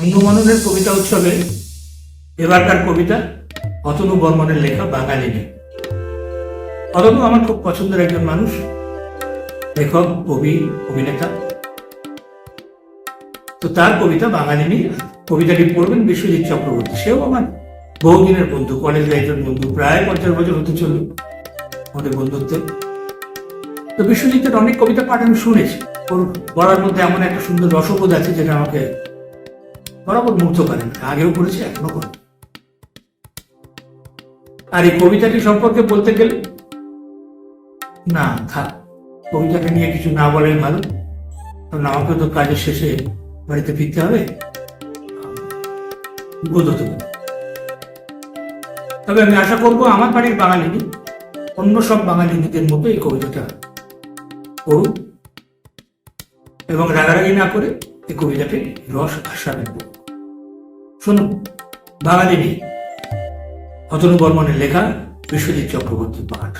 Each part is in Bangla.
বন্ধুমাননের কবিতা উৎসবে এবারকার কবিতা অতনু বর্মনের লেখা বাঙালি মেয়ে অতনু আমার খুব পছন্দের একজন মানুষ, লেখক, কবি, অভিনেতা। তো তার কবিতা বাঙালি মেয়ে কবিতাটি পড়বেন বিশ্বজিৎ চক্রবর্তী। সেও আমার বহুদিনের বন্ধু, কলেজ লাইফের বন্ধু, প্রায় পঞ্চাশ বছর হতে চলল আমাদের বন্ধুত্ব। তো বিশ্বজিতের অনেক কবিতা পাঠ আমি শুনেছি। ওর পড়ার মধ্যে এমন একটা সুন্দর রসবোধ আছে যেটা আমাকে বরাবর মুগ্ধ করেন আগেও করেছে, এখনও করে আর এই কবিতাটি সম্পর্কে বলতে গেলে, না, থাক, কবিতাটা নিয়ে কিছু না বলাই ভালো। কারণ আমাকে তো কাজের শেষে বাড়িতে ফিরতে হবে। তবে আমি আশা করব আমার বাড়ির বাঙালিনি অন্য সব বাঙালিদের মতো এই কবিতাটা পড়ুন। এবং রাগারাগি না করে এই কবিতাটি রস আস্বাদন করুন শুনুন বাঙালি নেই অতনু বর্মনের লেখা বিশ্বজিৎ চক্রবর্তীর পাঠ।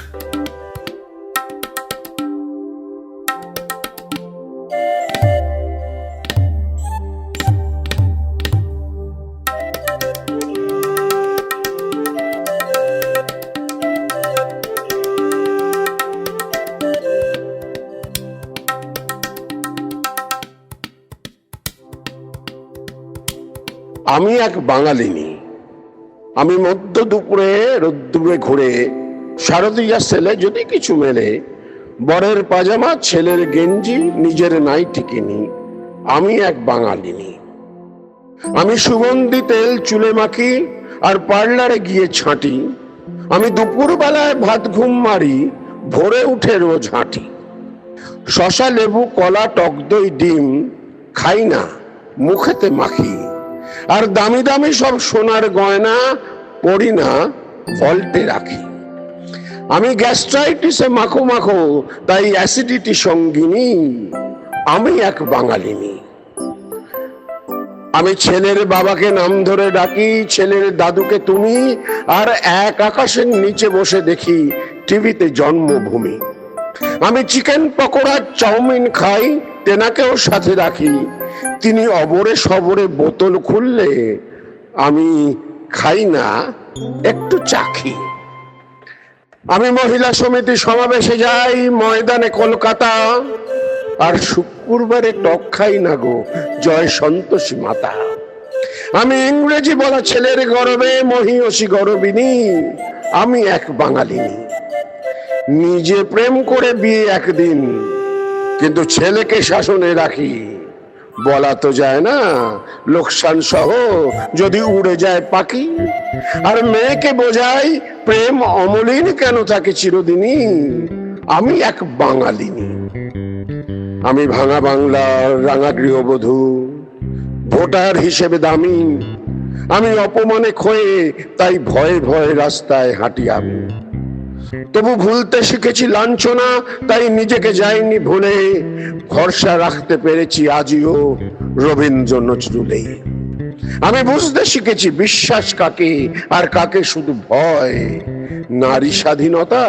আমি এক বাঙালিনী আমি মধ্য দুপুরে, রোদ্দুরে ঘুরে শারদীয়া সেলে যদি কিছু মেলে, বরের পাজামা, ছেলের গেঞ্জি, নিজের নাই কিনি আমি এক বাঙালিনী আমি সুগন্ধি তেল চুলে মাখি আর পার্লারে গিয়ে ছাঁটি। আমি দুপুর বেলায় ভাত ঘুম মারি, ভোরে উঠে রোজ হাঁটি। শশা, লেবু, কলা, টক দই, ডিম খাই না, মুখেতে মাখি। আর দামি দামি সব সোনার গয়না পড়ি না ভল্টে রাখি। আমি গ্যাস্ট্রাইটিসে মাখো মাখো, তাই অ্যাসিডিটি সঙ্গিনী, আমি এক বাঙালিনী। আমি ছেলের বাবাকে নাম ধরে ডাকি, ছেলের দাদুকে তুমি, আর এক আকাশের নিচে বসে দেখি, টিভিতে জন্মভূমি। আমি চিকেন পকোড়া, চাউমিন খাই তেনাকেও সাথে রাখি তিনি অবরে সবরে বোতল খুললে আমি খাই না, একটু চাখি আমি মহিলা সমিতি সমাবেশে যাই, ময়দানে কলকাতা। আর শুক্রবারে টক খাই না গো, জয় সন্তোষী মাতা। আমি ইংরেজি বলা ছেলের গরবে মহিষী গরবিনী, আমি এক বাঙালিনী। নিজে প্রেম করে বিয়ে একদিন কিন্তু ছেলেকে শাসনে রাখি। বলা তো যায় না, লোকসান সহ যদি উড়ে যায় পাখি। আর মেয়েকে বোঝাই প্রেম অমলিন কেন থাকে চিরদিনই? আমি এক বাঙালিনী। আমি ভাঙা বাংলার রাঙা গৃহবধূ, ভোটার হিসেবে দামি। আমি অপমানে ক্ষয়ে তাই ভয়ে ভয়ে রাস্তায় হাঁটি আমি। তবু ভুলতে শিখেছি লাঞ্ছনা, তাই নিজেকে যাইনি ভুলে। ভরসা রাখতে পেরেছি আজিও রবীন্দ্র নজরুলে আমি বুঝতে শিখেছি বিশ্বাস কাকে, আর কাকে শুধু ভয়। নারী স্বাধীনতা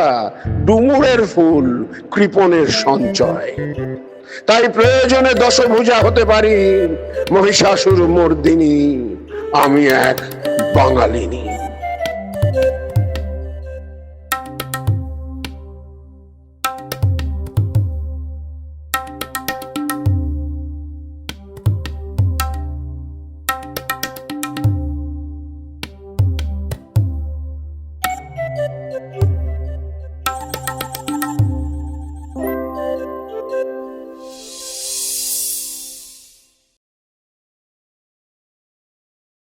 ডুমুরের ফুল, কৃপণের সঞ্চয়। তাই প্রয়োজনে দশভুজা হতে পারি, মহিষাসুর মর্দিনী আমি এক বাঙালিনী।